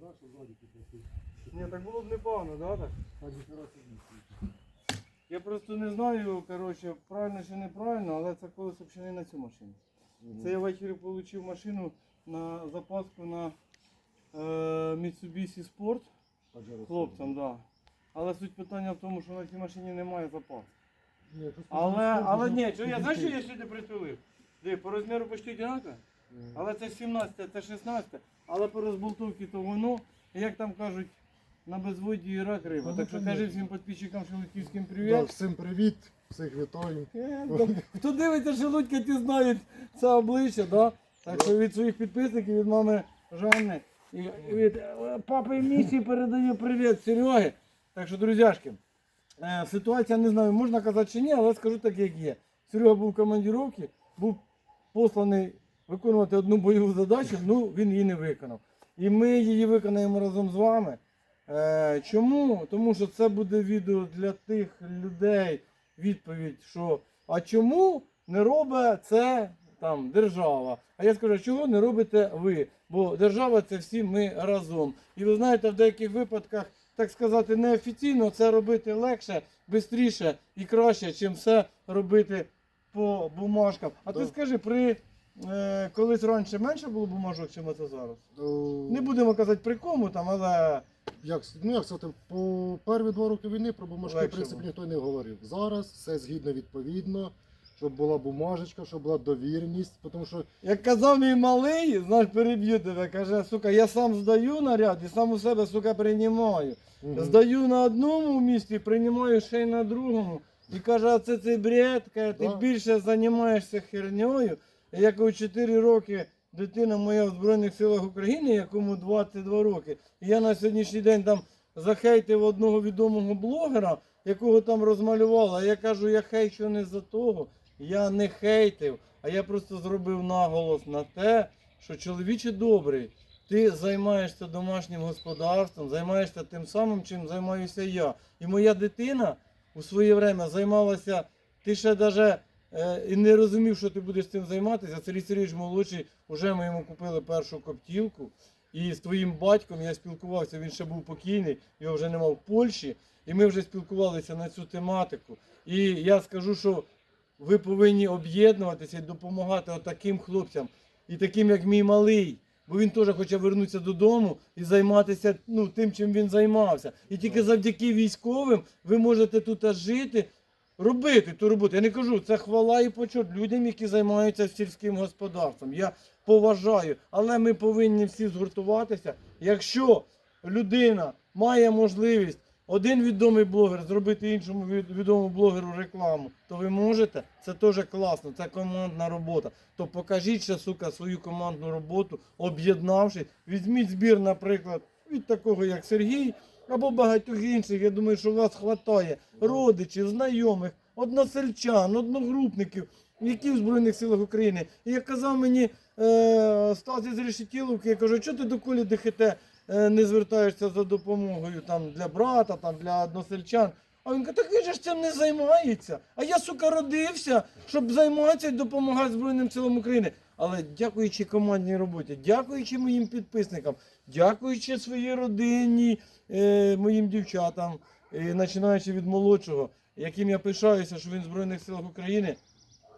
да, щоб ззаді тут Ні, так було б непогано, да, так? Я просто не знаю, коротше, правильно чи неправильно, але це колесо ще не на цю машину. Це я ввечері отримав машину на запаску на е, Mitsubishi Sport хлопцям, да. Але суть питання в тому, що на цій машині немає запасу. Ні, Але, але ні, що я знаєш, що я сюди притулив? Диви, по розміру почти одинаково, але це 17, це 16, але по розболтовці то воно, як там кажуть, на безводі і рак риба. Ну, Так що кажи всім підписчикам шелудьківським Да, привіт. всім привіт, всіх вітаю. Е, ну, Хто дивиться Шелудька, ті знають це обличчя, да? Так що від своїх підписників, від мами Жанни і від е, папи Місі передаю привіт Сереги. Так що, друзяшки, е, ситуація не знаю, можна казати чи ні, але скажу так, як є. Серега був в командіровці, був посланий виконувати одну бойову задачу, ну він її не виконав. І ми її виконаємо разом з вами. Е, чому? Тому що це буде відео для тих людей, відповідь, що а чому не робить це там держава? А я скажу, чого не робите ви? Бо держава це всі ми разом. І ви знаєте, в деяких випадках, так сказати, неофіційно це робити легше, швидше і краще, чим все робити по бумажкам. А ти скажи, при е, колись раніше менше було бумажок, чим це зараз? Не будемо казати при кому там, але Як, ну як сказати, по перві два роки війни про бумажки, в Легше принципі, було. ніхто не говорив. Зараз все згідно відповідно, щоб була бумажечка, щоб була довіреність, тому що Як казав мій малий, знаєш, переб'ю тебе, каже, сука, я сам здаю наряд і сам у себе, сука, приймаю. мгм, Здаю на одному місці, приймаю ще й на другому. І каже, а це цей бред, каже, ти Да. більше займаєшся херньою. Як у 4 роки дитина моя в Збройних силах України, якому 22 роки. І я на сьогоднішній день там захейтив одного відомого блогера, якого там розмалювали. А я кажу, я хейчу не за того. Я не хейтив, а я просто зробив наголос на те, що чоловіче добрий, ти займаєшся домашнім господарством, займаєшся тим самим, чим займаюся я. І моя дитина у своє время займалася, ти ще навіть і не розумів, що ти будеш цим займатися. Сергій Сергійович молодший, вже ми йому купили першу коптівку. І з твоїм батьком я спілкувався, він ще був покійний, його вже нема в Польщі. І ми вже спілкувалися на цю тематику. І я скажу, що ви повинні об'єднуватися і допомагати отаким хлопцям, і таким, як мій малий. Бо він теж хоче вернутися додому і займатися ну, тим, чим він займався. І тільки завдяки військовим ви можете тут жити, робити ту роботу. Я не кажу, це хвала і почет людям, які займаються сільським господарством. Я поважаю, але ми повинні всі згуртуватися. Якщо людина має можливість один відомий блогер зробити іншому від- відомому блогеру рекламу, то ви можете. Це теж класно, це командна робота. То покажіть ще, сука, свою командну роботу, об'єднавши. Візьміть збір, наприклад, від такого, як Сергій, або багатьох інших. Я думаю, що у вас вистачає родичів, знайомих, односельчан, одногрупників, які в Збройних силах України. І як казав мені е, Стас із Решетіловки, я кажу, чого ти до Колі ДХТ е, не звертаєшся за допомогою там, для брата, там, для односельчан? А він каже, так він же ж цим не займається. А я, сука, родився, щоб займатися і допомагати Збройним силам України. Але дякуючи командній роботі, дякуючи моїм підписникам, дякуючи своїй родині, е, моїм дівчатам, е, починаючи від молодшого, яким я пишаюся, що він в Збройних силах України.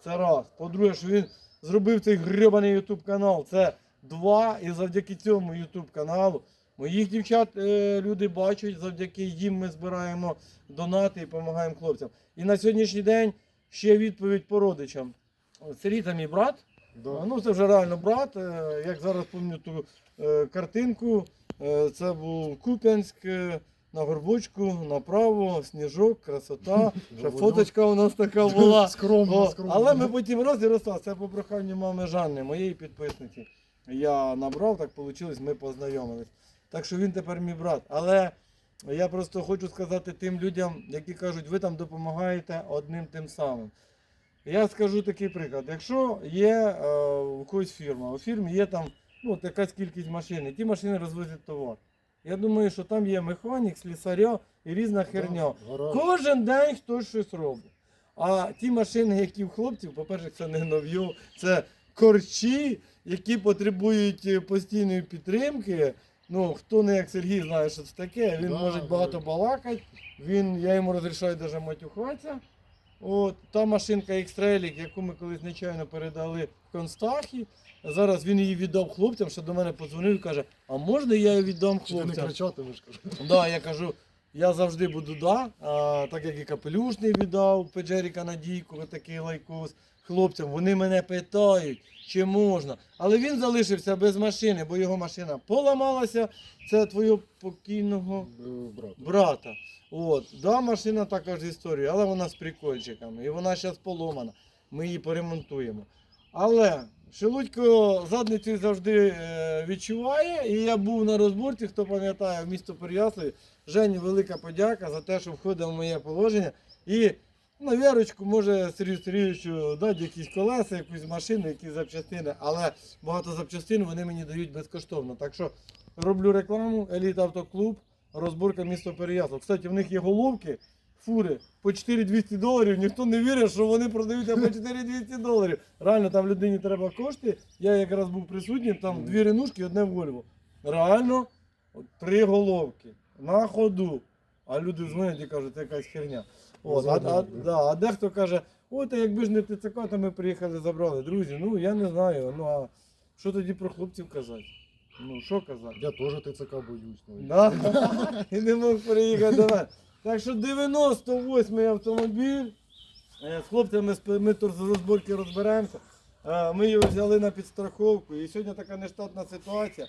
Це раз. По-друге, що він зробив цей гребаний ютуб канал. Це два. І завдяки цьому ютуб каналу моїх дівчат е, люди бачать, завдяки їм ми збираємо донати і допомагаємо хлопцям. І на сьогоднішній день ще відповідь по родичам. Сергій це мій брат. Да. Ну, це вже реально брат. Е, Як зараз пам'ятаю ту е, картинку, е, це був Куп'янськ на горбочку, направо, сніжок, красота. Ще фоточка у нас така була. скромно, скромно. але ми потім раз і розстали. Це по проханню мами Жанни, моєї підписниці. Я набрав, так вийшло, ми познайомились. Так що він тепер мій брат. Але я просто хочу сказати тим людям, які кажуть, ви там допомагаєте одним тим самим. Я скажу такий приклад. Якщо є е, у когось фірма, у фірмі є там ну, якась кількість машин, і ті машини розвозять товар. Я думаю, що там є механік, слісаря і різна херня. Кожен день хтось щось робить. А ті машини, які в хлопців, по-перше, це не нов'ю, це корчі, які потребують е, постійної підтримки. Ну, хто не як Сергій знає, що це таке, він Да, може багато балакати, він, я йому розрішаю навіть матюхатися. От, та машинка X-Trail, яку ми колись нечайно передали в Констахі. Зараз він її віддав хлопцям, що до мене подзвонив і каже, а можна я її віддам Чи ти не хлопцям? кричатимеш, кажу. Да, я кажу, я завжди буду да, а, так як і капелюшний віддав Педжері Канадійку, такий лайкос хлопцям. Вони мене питають, чи можна. Але він залишився без машини, бо його машина поламалася. Це твого покійного Е, Брат. брата. От, да, машина також з історією, але вона з прикольчиками. І вона зараз поломана. Ми її поремонтуємо. Але Шелудько задницю завжди е, відчуває. І я був на розборці, хто пам'ятає, в місто Переяславі. Жені велика подяка за те, що входив в моє положення. І на вірочку може Сергію Сергійовичу дати якісь колеса, якусь машину, якісь запчастини. Але багато запчастин вони мені дають безкоштовно. Так що роблю рекламу, Еліт Автоклуб, розборка місто Переяслав. Кстати, в них є головки, фури по 4200 доларів. Ніхто не вірить, що вони продаються по 4200 доларів. Реально, там людині треба кошти. Я якраз був присутній, там дві ренушки і одне Вольво. Реально, три головки на ходу. А люди дзвонять і кажуть, це якась херня. От, а, а, да, а дехто каже, ой, та якби ж не ТЦК, то ми приїхали забрали. Друзі, ну я не знаю. Ну а що тоді про хлопців казати? Ну, що казати? Я теж ТЦК боюсь. ну. Да? І не мог переїхати до мене. Так що 98-й автомобіль. Е, З хлопцями з- ми тут з розборки розберемося. Е, Ми його взяли на підстраховку. І сьогодні така нештатна ситуація.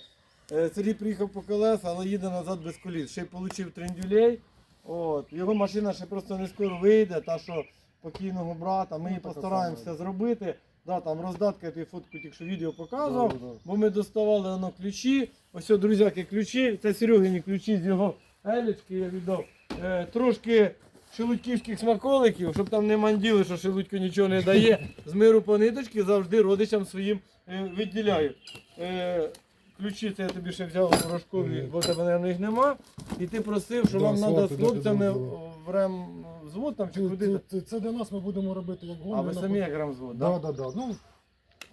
Е, Сергій приїхав по колеса, але їде назад без коліс. Ще й отримав трендюлей. От. Його машина ще просто не скоро вийде, та що покійного брата. Ми Ну, її така постараємося зробити. Да, там роздатка, я тобі фотку тільки що відео показував. Да, да, да. Бо ми доставали воно ключі. Ось, о, друзяки, ключі. Це Серегині ключі з його елічки, я віддав. Е, трошки шелудьківських смаколиків, щоб там не манділи, що шелудько нічого не дає. З миру по ниточки завжди родичам своїм е, відділяю. Е, ключі це я тобі ще взяв у Мгм. бо тебе, мабуть, їх нема. І ти просив, що Да, вам треба свати з хлопцями дозволу. в рем взвод там чи куди. це, це, для нас ми будемо робити як А ви самі як ремзвод, Да, так? да, да. Ну,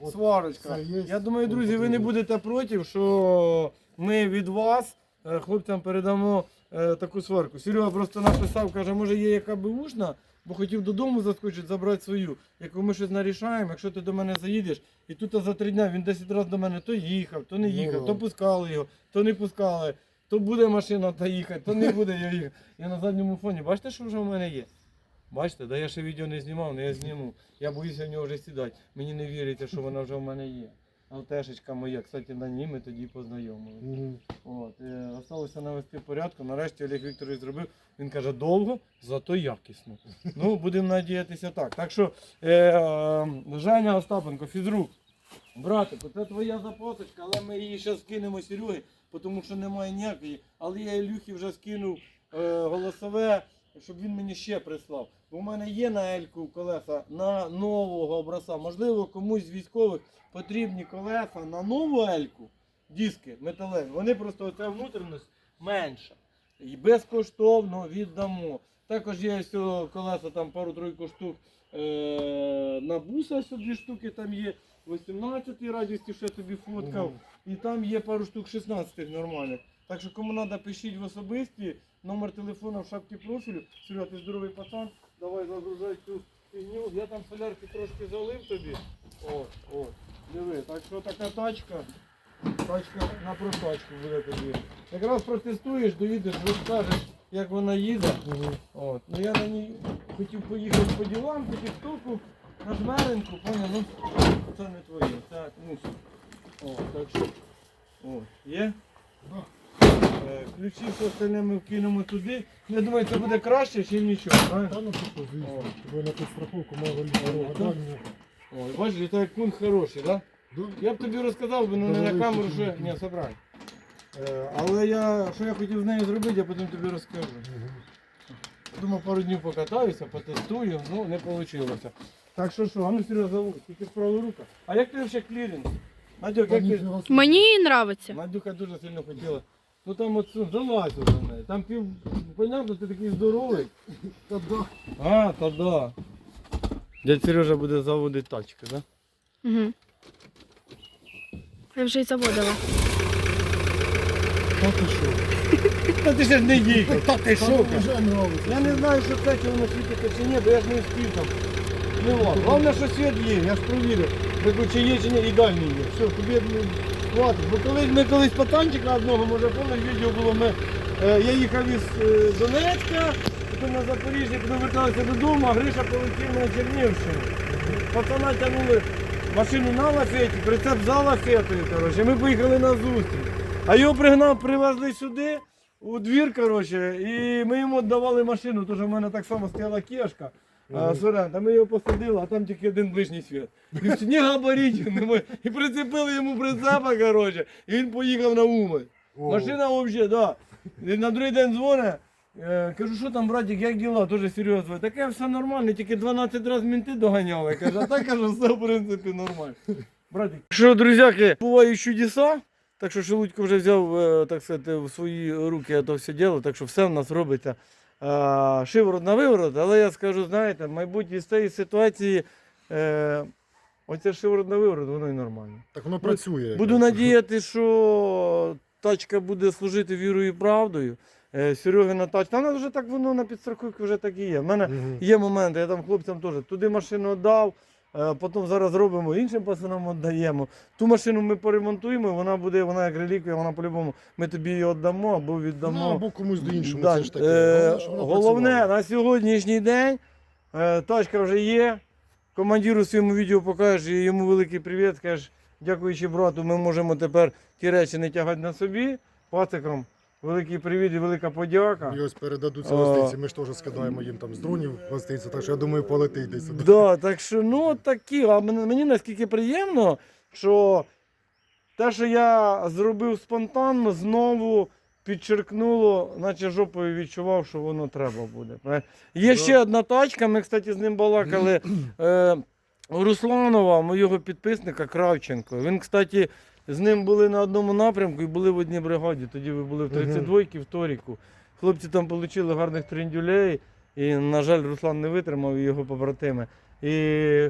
от Сварочка. це є. Я думаю, друзі, ви не будете проти, що ми від вас е, хлопцям передамо е, таку сварку. Серега просто написав, каже, може є яка би ушна, бо хотів додому заскочити, забрати свою. Яку ми щось нарішаємо, якщо ти до мене заїдеш, і тут за три дня він 10 разів до мене то їхав, то не Ну, їхав, да. то пускали його, то не пускали. То буде машина та їхати, то не буде його їхати. Я на задньому фоні, бачите, що вже в мене є? Бачите, да я ще відео не знімав, але я зніму. Я боюся в нього вже сідати. Мені не віриться, що вона вже в мене є. Алтешечка моя, кстати, на ній ми тоді познайомилися. Мгм. От, е, осталося навести порядку. Нарешті Олег Вікторович зробив. Він каже, довго, зато якісно. Ну, будемо надіятися так. Так що, е, е, Женя Остапенко, фізрук, братику, це твоя запасочка, але ми її ще скинемо Сереги, тому що немає ніякої. Але я Ілюхі вже скинув е, голосове, щоб він мені ще прислав. Бо в мене є на Ельку колеса на нового образця. Можливо, комусь з військових потрібні колеса на нову Ельку, диски металеві. Вони просто оця внутрішність менша. І безкоштовно віддамо. Також є ось колеса, там пару-тройку штук е- на буса, ось дві штуки там є. 18 радісті ще тобі фоткав. Мгм. І там є пару штук 16 нормальних. Так що кому треба, пишіть в особисті, номер телефона в шапці профілю. Серега, ти здоровий пацан, давай загружай цю фігню. Я там солярки трошки залив тобі. О, о, диви, так що така тачка. Тачка на прокачку буде тобі. Якраз протестуєш, доїдеш, розкажеш, як вона їде. Мгм. От. Ну я на ній хотів поїхати по ділам, по тіктоку, на жмеренку, поняв, ну це не твоє, це мусор. О, так що. О, є? Да. Ключі все остальне ми вкинемо туди. Я думаю, це буде краще, чи нічого. правильно? Та ну що, звісно. Тебе на підстраховку мало дорога Ой, бачиш, і так кун хороший, так? Да? Да. Я б тобі розказав, би, ну не на камеру, що що. ти- Ні, забрай. Е, але я, що я хотів з нею зробити, я потім тобі розкажу. Думав, пару днів покатаюся, потестую, ну не вийшло. Так що що, а ну Серега, заводь, тільки справа рука. А як ти взагалі кліринг? Надюк, як ти? Мені нравиться. Надюха дуже сильно хотіла. Ну там от су- залазь уже в неї. Там пів, понятно, ти такий здоровий. Та да. А, та да. Дядь Сережа буде заводити тачки, так? Да? Угу. Я вже й заводила. Та ти що? Та ти ще ж не їхав. Та ти що, що? ка? Вже нравиться. Я не знаю, що це, чи воно світиться чи ні, бо я ж не встиг там. Не ладно. Головне, що світ є, я ж провірив. Дику, чи є, чи ні, і дальній є. Все, тобі ну, хватить. Бо колись ми колись по танчика одного, може помниш, відео було, ми, е, я їхав із е, Донецька, потім на Запоріжжя, потім верталися додому, а Гриша полетів на Чернівщину. Пацана тягнули машину на лафеті, прицеп за лафетою, коротше, ми поїхали на зустріч. А його пригнав, привезли сюди, у двір, коротше, і ми йому віддавали машину, тому що в мене так само стояла кешка. А, Сорента, ми його посадили, а там тільки один ближній світ. І всі, ні габаритів немає. І прицепили йому прицепа, коротше, і він поїхав на Умань. О. Машина взагалі, да. І на другий день дзвонить. Е, кажу, що там, братик, як діла? Дуже серйозно. Таке все нормально, тільки 12 разів мінти доганяли. Каже, а так кажу, все в принципі нормально. Братик. Що, друзяки, бувають чудеса. Так що Шелудько вже взяв, е, так сказати, в свої руки це все діло, так що все в нас робиться е, шиворот на виворот. Але я скажу, знаєте, мабуть, із цієї ситуації е, оце шиворот на виворот, воно і нормально. Так воно працює. Буду надіяти, що тачка буде служити вірою і правдою. Е, Серегина тачка, вона вже так воно на підстраховці вже так і є. У мене угу. є моменти, я там хлопцям теж туди машину е, потім зараз робимо іншим пацанам віддаємо. Ту машину ми поремонтуємо, вона буде, вона як реліквія, вона по-любому, ми тобі її віддамо або віддамо. Ну, або комусь до іншому, Да, це ж таке. е, Головне, на сьогоднішній день е, тачка вже є. Командиру своєму відео покажеш, і йому великий привіт. Кажеш, дякуючи брату, ми можемо тепер ті речі не тягати на собі. Пацикам великий привіт і велика подяка. І ось передадуться А. гостинці, ми ж теж скидаємо їм там з дронів гостинці, так що я думаю, полетить десь. Да, так що ну такі. А мені, наскільки приємно, що те, що я зробив спонтанно, знову підчеркнуло, наче жопою відчував, що воно треба буде. Є Да. ще одна тачка, ми, кстати, з ним балакали. Е, Русланова, моєго підписника Кравченко. Він, кстати, з ним були на одному напрямку і були в одній бригаді. Тоді ви були в 32-й, в Торіку. Хлопці там отримали гарних трендюлей. І, на жаль, Руслан не витримав і його побратими. І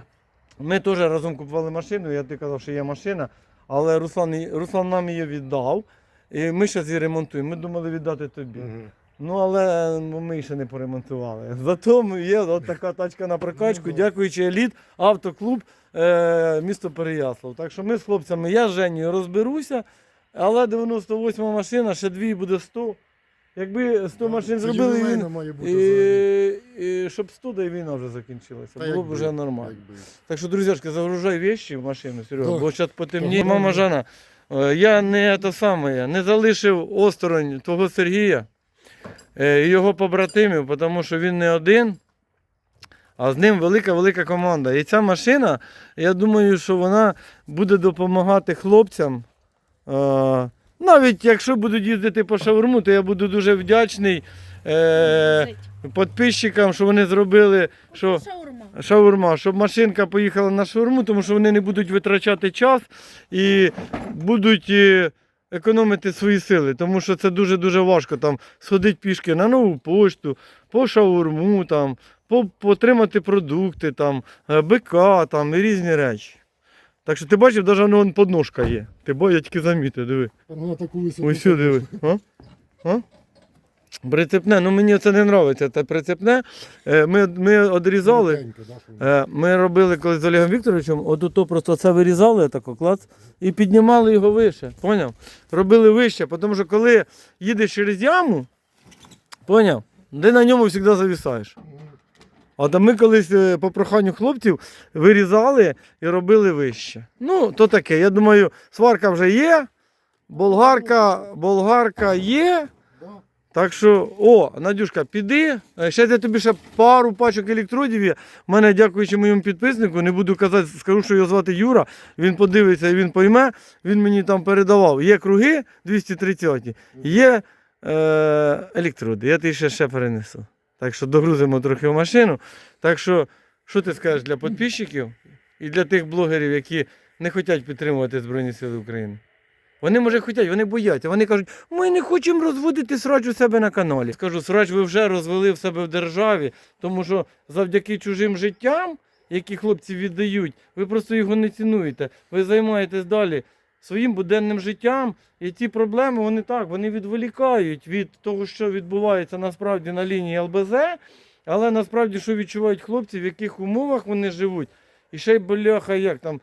ми теж разом купували машину. Я ти казав, що є машина, але Руслан, Руслан нам її віддав. І ми зараз її ремонтуємо. Ми думали віддати тобі. Ну, але ну, ми ще не поремонтували. Зато є от така тачка на прокачку, Ну, дякуючи еліт, автоклуб е, місто Переяслав. Так що ми з хлопцями, я з Женєю розберуся, але 98 машина, ще дві буде 100. Якби 100 машин зробили, він, має бути і, і, щоб 100, да і війна вже закінчилася. Та Було б якби, вже нормально. якби. Так що, друзяшки, загружай вещи в машину, Серега, Так. бо зараз потемніє. Мама. Жана, е, я не те саме, не залишив осторонь того Сергія е, його побратимів, тому що він не один, а з ним велика-велика команда. І ця машина, я думаю, що вона буде допомагати хлопцям. Е, Навіть якщо будуть їздити по шаурму, то я буду дуже вдячний е, підписчикам, що вони зробили, що Шаурма. шаурма, щоб машинка поїхала на шаурму, тому що вони не будуть витрачати час і будуть е, економити свої сили, тому що це дуже-дуже важко там сходити пішки на нову пошту, по шаурму, там, по, потримати продукти, там, е, бика там, і різні речі. Так що ти бачив, навіть воно вон подножка є. Ти бо я тільки замітив, диви. Ну, на таку висоту. Ось сюди диви. А? А? Прицепне, ну мені це не подобається, це прицепне. Е, Ми, ми одрізали. Е, Ми робили колись з Олегом Вікторовичем, отут просто це вирізали, тако, клац, і піднімали його вище. Поняв? Робили вище, тому що коли їдеш через яму, поняв, ти на ньому завжди зависаєш. А то ми колись е, по проханню хлопців вирізали і робили вище. Ну, то таке. Я думаю, сварка вже є, болгарка, болгарка є. Так що, о, Надюшка, піди. Ще я тобі ще пару пачок електродів є. У мене, дякуючи моєму підписнику, не буду казати, скажу, що його звати Юра. Він подивиться і він пойме. Він мені там передавав. Є круги 230, є е, електроди. Я тобі ще, ще перенесу. Так що догрузимо трохи в машину. Так що, що ти скажеш для підписчиків і для тих блогерів, які не хочуть підтримувати Збройні Сили України? Вони, може, хочуть, вони бояться. Вони кажуть, ми не хочемо розводити срач у себе на каналі. Скажу, срач ви вже розвели в себе в державі, тому що завдяки чужим життям, які хлопці віддають, ви просто його не цінуєте. Ви займаєтесь далі своїм буденним життям. І ті проблеми вони так, вони відволікають від того, що відбувається насправді на лінії ЛБЗ, але насправді, що відчувають хлопці, в яких умовах вони живуть. І ще й бляха, як там.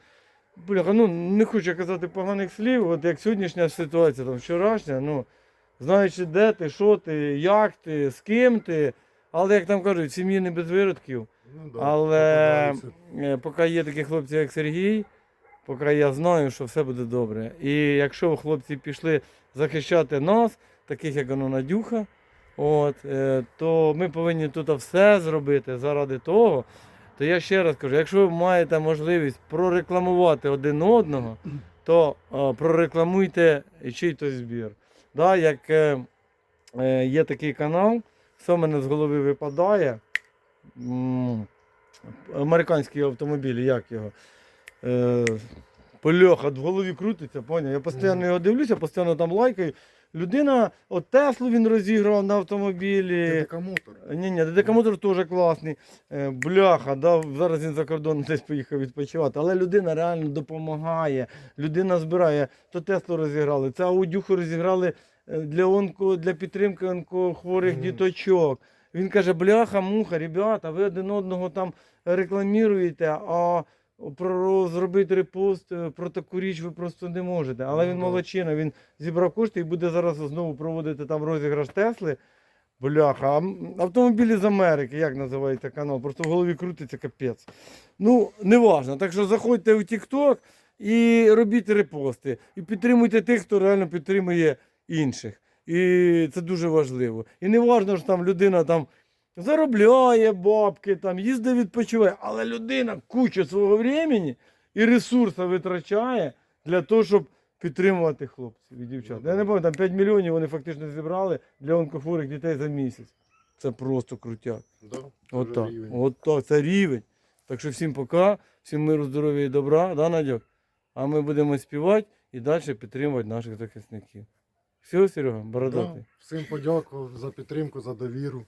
Бляха, ну не хочу казати поганих слів, от як сьогоднішня ситуація, там вчорашня, ну, знаючи, де ти, що ти, як ти, з ким ти, але як там кажуть, сім'ї не без виродків. Ну, да, Але е, поки є такі хлопці, як Сергій, поки я знаю, що все буде добре. І якщо хлопці пішли захищати нас, таких як воно Надюха, от, е, то ми повинні тут все зробити заради того. То я ще раз кажу, якщо ви маєте можливість прорекламувати один одного, то е, прорекламуйте чий-то збір. Да, як е, е, є такий канал, все в мене з голови випадає. Американські автомобілі, як його? Польоха в голові крутиться, поняв? Я постійно його дивлюся, постійно там лайкаю. Людина, от Теслу він розіграв на автомобілі. ДТК. Ні, ні, ДДК теж класний. Е, Бляха, да, зараз він за кордон десь поїхав відпочивати. Але людина реально допомагає, людина збирає. То Теслу розіграли, це аудюху розіграли е, для онко, для підтримки онкохворих Мгм. діточок. Він каже: бляха, муха, ребята, ви один одного там рекламіруєте, а зробити репост е, про таку річ ви просто не можете. Але Ну він молодчина, він зібрав кошти і буде зараз знову проводити там розіграш Тесли. Бляха, автомобілі з Америки, як називається канал? Просто в голові крутиться капець. Ну, не важно. Так що заходьте в TikTok і робіть репости. І підтримуйте тих, хто реально підтримує інших. І це дуже важливо. І не важно, що там людина там заробляє бабки, там, їздить відпочиває, але людина кучу свого времени і ресурсу витрачає для того, щоб підтримувати хлопців і дівчат. Ну, Я не пам'ятаю, там 5 мільйонів вони фактично зібрали для онкохворих дітей за місяць. Це просто крутяк. Да, От так. От так, це рівень. Так що всім пока, всім миру, здоров'я і добра, да, Надьок? А ми будемо співати і далі підтримувати наших захисників. Все, Серега, Да, всім подякував за підтримку, за довіру.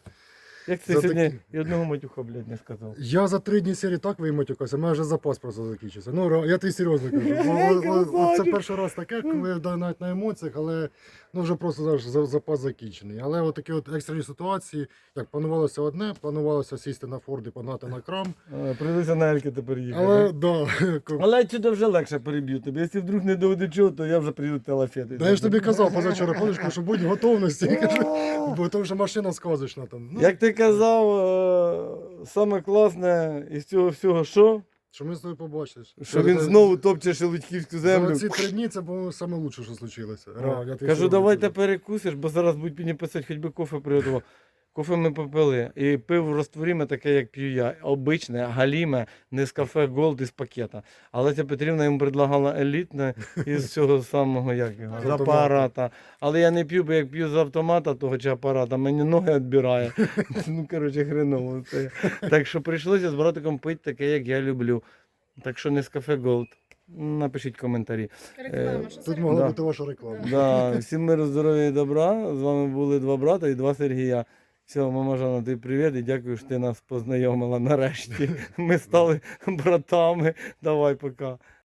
Як ти За сьогодні такі- і одного матюха, блядь, не сказав. Я за три дні серії так виматюкався, у мене вже запас просто закінчився. Ну, я тобі серйозно кажу. Бо, о- о- о, Це Красавчик. перший раз таке, коли да, навіть на емоціях, але ну, вже просто знаєш, за- запас закінчений. Але от такі от екстрені ситуації, як планувалося одне, планувалося сісти на Форд і погнати на крам. Е, Прийдеться на Ельки тепер їхати. Але да, Але сюди вже легше переб'ю тобі. Якщо вдруг не доведе чого, то я вже приїду телефети. да я ж тобі казав позавчора, ходиш, що будь в готовності. Бо тому що машина сказочна там. Ну, Як ти казав, е, саме класне із цього всього, що? Що ми з тобою побачиш? Що він знову топче шелудьківську землю. За ці три дні це було саме лучше, що случилося. Я Кажу, давайте перекусиш, бо зараз будуть мені писати, хоч би кофе приготував. Кофе ми попили. І пиво розтворіме таке, як п'ю я. Обичне, галіме, не з кафе Голд із пакета. Але ця Петрівна йому предлагала елітне із цього самого як його, з апарата. Але я не п'ю, бо як п'ю з автомата того чи апарата, мені ноги відбирає. ну, коротше, хреново. Це. Так що прийшлося з братиком пити таке, як я люблю. Так що не з кафе Голд. Напишіть коментарі. Реклама, що Тут могла Да. бути ваша реклама. Да, всім миру, здоров'я і добра. З вами були два брата і два Сергія. Все, мама Жана, ти привіт і дякую, що ти нас познайомила нарешті. Ми стали братами. Давай, пока.